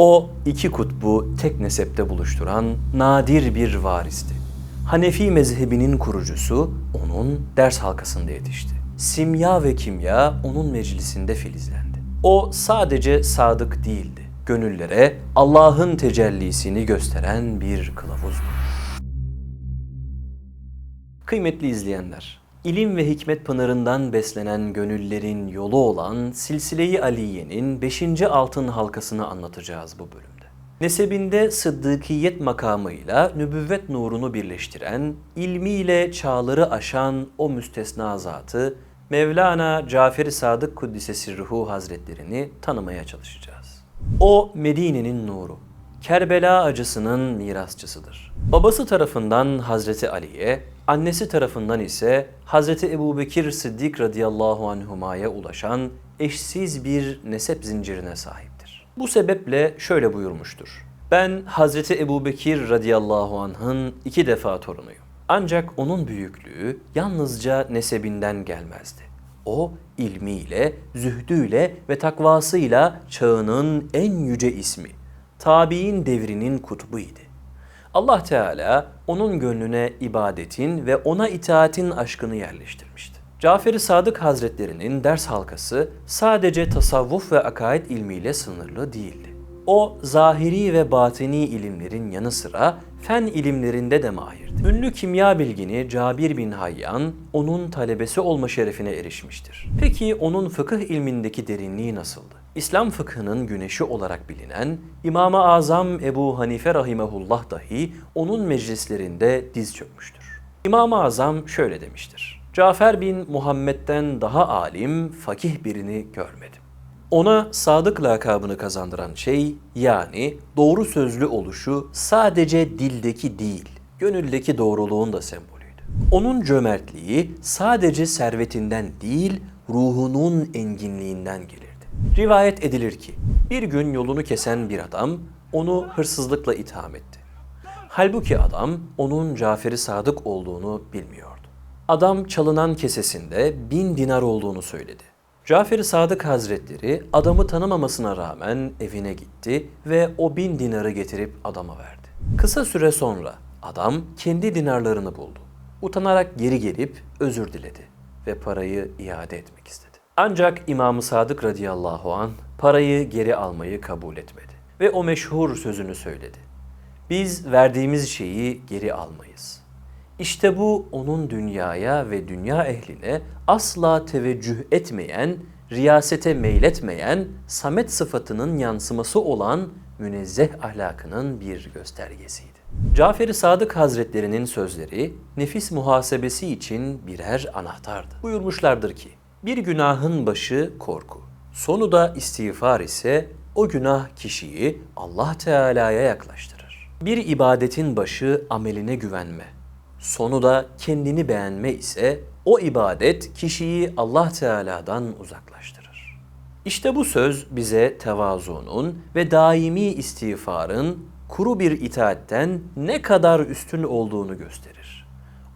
O iki kutbu tek nesepte buluşturan nadir bir varisti. Hanefi mezhebinin kurucusu onun ders halkasında yetişti. Simya ve kimya onun meclisinde filizlendi. O sadece sadık değildi. Gönüllere Allah'ın tecellisini gösteren bir kılavuzdu. Kıymetli izleyenler, ilim ve hikmet pınarından beslenen gönüllerin yolu olan Silsile-i Aliye'nin 5. altın halkasını anlatacağız bu bölümde. Nesebinde sıddıkiyet makamıyla nübüvvet nurunu birleştiren, ilmiyle çağları aşan o müstesna zatı Mevlana Cafer-i Sadık Kuddisesi Ruhu Hazretlerini tanımaya çalışacağız. O Medine'nin nuru, Kerbela acısının mirasçısıdır. Babası tarafından Hazreti Ali'ye, annesi tarafından ise Hazreti Ebubekir Sıddık radıyallahu anhuma'ya ulaşan eşsiz bir nesep zincirine sahiptir. Bu sebeple şöyle buyurmuştur. Ben Hazreti Ebubekir radıyallahu anh'ın iki defa torunuyum. Ancak onun büyüklüğü yalnızca nesebinden gelmezdi. O ilmiyle, zühdüyle ve takvasıyla çağının en yüce ismi, tabi'in devrinin kutbuydu. Allah Teala onun gönlüne ibadetin ve ona itaatin aşkını yerleştirmişti. Cafer-i Sadık Hazretlerinin ders halkası sadece tasavvuf ve akaid ilmiyle sınırlı değildi. O zahiri ve batini ilimlerin yanı sıra fen ilimlerinde de mahirdi. Ünlü kimya bilgini Cabir bin Hayyan onun talebesi olma şerefine erişmiştir. Peki onun fıkıh ilmindeki derinliği nasıldı? İslam fıkhının güneşi olarak bilinen İmam-ı Azam Ebu Hanife rahimehullah dahi onun meclislerinde diz çökmüştür. İmam-ı Azam şöyle demiştir. Cafer bin Muhammed'den daha alim, fakih birini görmedim. Ona sadık lakabını kazandıran şey yani doğru sözlü oluşu sadece dildeki değil, gönüldeki doğruluğun da sembolüydü. Onun cömertliği sadece servetinden değil, ruhunun enginliğinden gelirdi. Rivayet edilir ki bir gün yolunu kesen bir adam onu hırsızlıkla itham etti. Halbuki adam onun Cafer-i Sadık olduğunu bilmiyordu. Adam çalınan kesesinde bin dinar olduğunu söyledi. Cafer-i Sadık Hazretleri adamı tanımamasına rağmen evine gitti ve o bin dinarı getirip adama verdi. Kısa süre sonra adam kendi dinarlarını buldu. Utanarak geri gelip özür diledi ve parayı iade etmek istedi. Ancak İmam-ı Sadık radıyallahu an parayı geri almayı kabul etmedi ve o meşhur sözünü söyledi. Biz verdiğimiz şeyi geri almayız. İşte bu onun dünyaya ve dünya ehline asla teveccüh etmeyen, riyasete meyletmeyen, samet sıfatının yansıması olan münezzeh ahlakının bir göstergesiydi. Cafer-i Sadık Hazretlerinin sözleri nefis muhasebesi için birer anahtardı. Buyurmuşlardır ki, bir günahın başı korku, sonu da istiğfar ise o günah kişiyi Allah Teala'ya yaklaştırır. Bir ibadetin başı ameline güvenme, sonu da kendini beğenme ise o ibadet kişiyi Allah Teala'dan uzaklaştırır. İşte bu söz bize tevazunun ve daimi istiğfarın kuru bir itaatten ne kadar üstün olduğunu gösterir.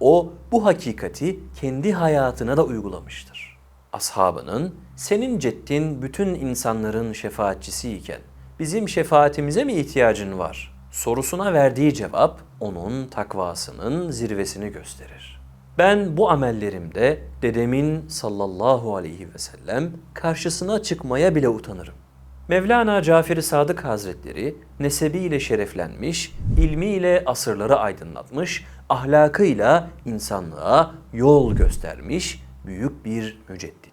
O bu hakikati kendi hayatına da uygulamıştır. Ashabının senin ceddin bütün insanların şefaatçisi iken bizim şefaatimize mi ihtiyacın var? Sorusuna verdiği cevap onun takvasının zirvesini gösterir. Ben bu amellerimde dedemin sallallahu aleyhi ve sellem karşısına çıkmaya bile utanırım. Mevlana Cafer-i Sadık Hazretleri nesebiyle şereflenmiş, ilmiyle asırları aydınlatmış, ahlakıyla insanlığa yol göstermiş büyük bir mücedditti.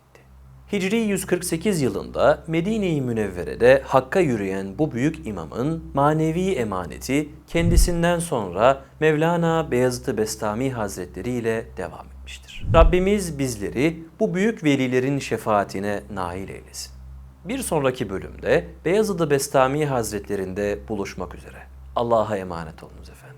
Hicri 148 yılında Medine-i Münevvere'de Hakk'a yürüyen bu büyük imamın manevi emaneti kendisinden sonra Mevlana Beyazıt-ı Bestami Hazretleri ile devam etmiştir. Rabbimiz bizleri bu büyük velilerin şefaatine nail eylesin. Bir sonraki bölümde Beyazıt-ı Bestami Hazretlerinde buluşmak üzere. Allah'a emanet olunuz efendim.